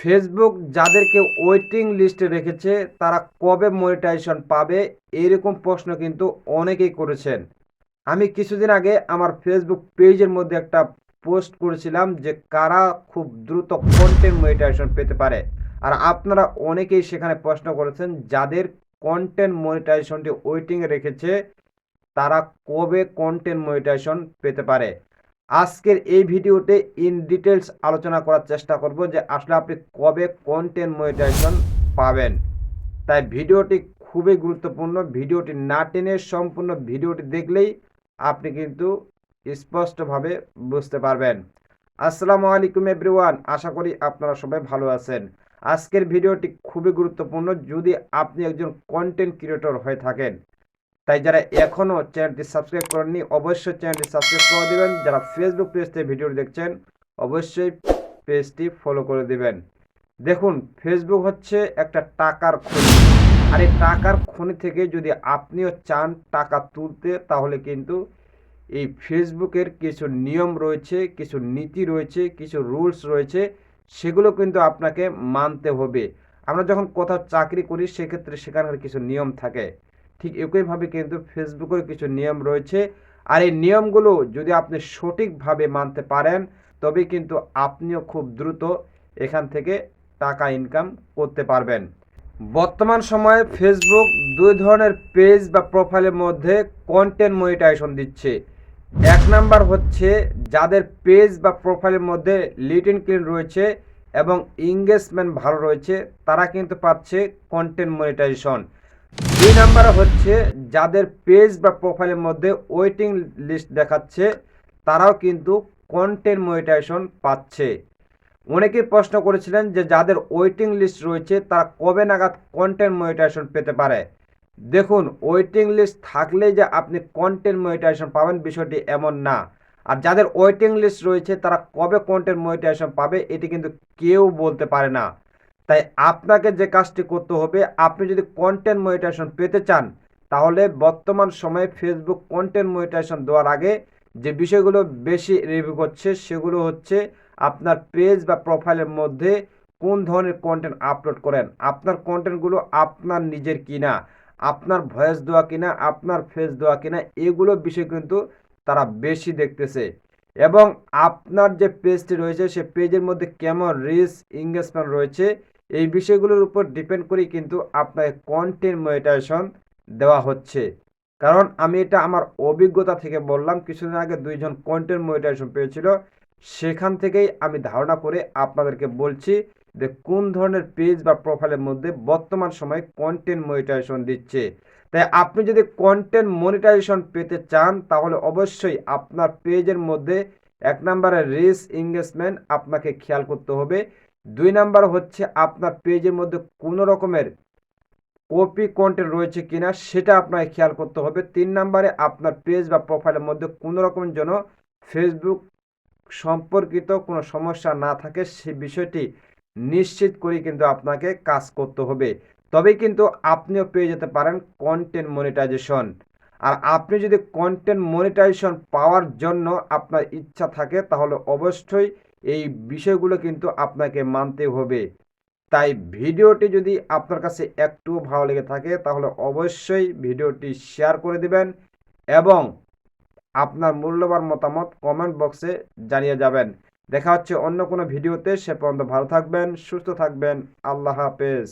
Facebook যাদেরকে waiting লিস্টে রেখেছে, তারা কবে মনিটাইজেশন পাবে এরকম প্রশ্ন কিন্তু অনেকেই করেছেন। আমি কিছুদিন আগে আমার ফেসবুক পেজের মধ্যে একটা পোস্ট করেছিলাম যে কারা খুব দ্রুত কন্টেন্ট মনিটাইজেশন পেতে পারে। আর আপনারা অনেকেই সেখানে প্রশ্ন করেছেন, যাদের কন্টেন্ট মনিটাইজেশনটি ওয়েটিংয়ে রেখেছে, তারা কবে কন্টেন্ট মনিটাইজেশন পেতে পারে? আজকের এই ভিডিওতে ইন ডিটেলস আলোচনা করার চেষ্টা করব যে আসলে আপনি কবে কন্টেন্ট মনিটাইজেশন পাবেন। তাই ভিডিওটি খুবই গুরুত্বপূর্ণ। ভিডিওটি না টেনে সম্পূর্ণ ভিডিওটি দেখলেই আপনি কিন্তু স্পষ্টভাবে বুঝতে পারবেন। আসসালামু আলাইকুম এভরিওয়ান আশা করি আপনারা সবাই ভালো আছেন। আজকের ভিডিওটি খুবই গুরুত্বপূর্ণ। যদি আপনি একজন কন্টেন্ট ক্রিয়েটর হয়ে থাকেন তাই যারা এখনও চ্যানেলটি সাবস্ক্রাইব করেননি, অবশ্যই চ্যানেলটি সাবস্ক্রাইব করে দেবেন। যারা ফেসবুক পেজ থেকে ভিডিও দেখছেন, অবশ্যই পেজটি ফলো করে দেবেন। দেখুন ফেসবুক হচ্ছে একটা টাকার খনি। আর এই টাকার খনি থেকে যদি আপনিও চান টাকা তুলতে, তাহলে কিন্তু এই ফেসবুকের কিছু নিয়ম রয়েছে, কিছু নীতি রয়েছে, কিছু রুলস রয়েছে, সেগুলো কিন্তু আপনাকে মানতে হবে। আমরা যখন কোথাও চাকরি করি, সেক্ষেত্রে সেখানকার কিছু নিয়ম থাকে। ঠিক একইভাবে কিন্তু ফেসবুকের কিছু নিয়ম রয়েছে। আর এই নিয়মগুলো যদি আপনি সঠিকভাবে মানতে পারেন তবে কিন্তু আপনিও খুব দ্রুত এখান থেকে টাকা ইনকাম করতে পারবেন। বর্তমান সময়ে ফেসবুক দুই ধরনের পেজ বা প্রোফাইলের মধ্যে কন্টেন্ট মনিটাইজেশন দিচ্ছে। এক নাম্বার হচ্ছে যাদের পেজ বা প্রোফাইলের মধ্যে লিটিন ক্লিন রয়েছে এবং এঙ্গেজমেন্ট ভালো রয়েছে, তারা কিন্তু পাচ্ছে কন্টেন্ট মনিটাইজেশন দুই নাম্বার হচ্ছে যাদের পেজ বা প্রোফাইলের মধ্যে ওয়েটিং লিস্ট দেখাচ্ছে, তারাও কিন্তু কন্টেন্ট মনিটাইজেশন পাচ্ছে। অনেকেই প্রশ্ন করেছিলেন যে যাদের ওয়েটিং লিস্ট রয়েছে, তারা কবে নাগাদ কন্টেন্ট মনিটাইজেশন পেতে পারে? দেখুন ওয়েটিং লিস্ট থাকলেই যে আপনি কন্টেন্ট মনিটাইজেশন পাবেন বিষয়টি এমন না। আর যাদের ওয়েটিং লিস্ট রয়েছে, তারা কবে কন্টেন্ট মনিটাইজেশন পাবে, এটি কিন্তু কেউ বলতে পারে না। তাই আপনাকে যে কাজটি করতে হবে, আপনি যদি কন্টেন্ট মনিটাইজেশন পেতে চান, তাহলে বর্তমান সময়ে ফেসবুক কন্টেন্ট মনিটাইজেশন দেওয়ার আগে যে বিষয়গুলো বেশি রিভিউ করছে, সেগুলো হচ্ছে আপনার পেজ বা প্রোফাইলের মধ্যে কোন ধরনের কন্টেন্ট আপলোড করেন, আপনার কন্টেন্টগুলো আপনার নিজের কিনা, আপনার ভয়েস দেওয়া কিনা, আপনার ফেস দেওয়া কিনা, এগুলো বিষয় কিন্তু তারা বেশি দেখতেছে। এবং আপনার যে পেজটি রয়েছে, সে পেজের মধ্যে কেমন রিচ এঙ্গেজমেন্ট রয়েছে এই বিষয়গুলোর উপর ডিপেন্ড করেই কিন্তু আপনাকে কন্টেন্ট মনিটাইজেশন দেওয়া হচ্ছে। কারণ আমি এটা আমার অভিজ্ঞতা থেকে বললাম, কিছুদিন আগে দুইজন কন্টেন্ট মনিটাইজেশন পেয়েছিল, সেখান থেকেই আমি ধারণা করে আপনাদেরকে বলছি যে কোন ধরনের পেজ বা প্রোফাইলের মধ্যে বর্তমান সময়ে কন্টেন্ট মনিটাইজেশন দিচ্ছে। তাই আপনি যদি কন্টেন্ট মনিটাইজেশন পেতে চান, তাহলে অবশ্যই আপনার পেজের মধ্যে এক নম্বরে রিচ এঙ্গেজমেন্ট আপনাকে খেয়াল করতে হবে। দুই নাম্বার হচ্ছে আপনার পেজের মধ্যে কোনো রকমের কপি কন্টেন্ট রয়েছে কিনা সেটা আপনাকে খেয়াল করতে হবে। তিন নাম্বারে আপনার পেজ বা প্রোফাইলের মধ্যে কোনো রকমের যেন ফেসবুক সম্পর্কিত কোনো সমস্যা না থাকে সে বিষয়টি নিশ্চিত করে কিন্তু আপনাকে কাজ করতে হবে। তবেই কিন্তু আপনিও পেয়ে যেতে পারেন কন্টেন্ট মনিটাইজেশন আর আপনি যদি কন্টেন্ট মনিটাইজেশন পাওয়ার জন্য আপনার ইচ্ছা থাকে তাহলে অবশ্যই এই বিষয়গুলো কিন্তু আপনাকে মানতে হবে। তাই ভিডিওটি যদি আপনার কাছে একটু ভালো লেগে থাকে, তাহলে অবশ্যই ভিডিওটি শেয়ার করে দিবেন এবং আপনার মূল্যবান মতামত কমেন্ট বক্সে জানিয়ে যাবেন। দেখা হচ্ছে অন্য কোনো ভিডিওতে, সে পর্যন্ত ভালো থাকবেন, সুস্থ থাকবেন, আল্লাহ হাফেজ।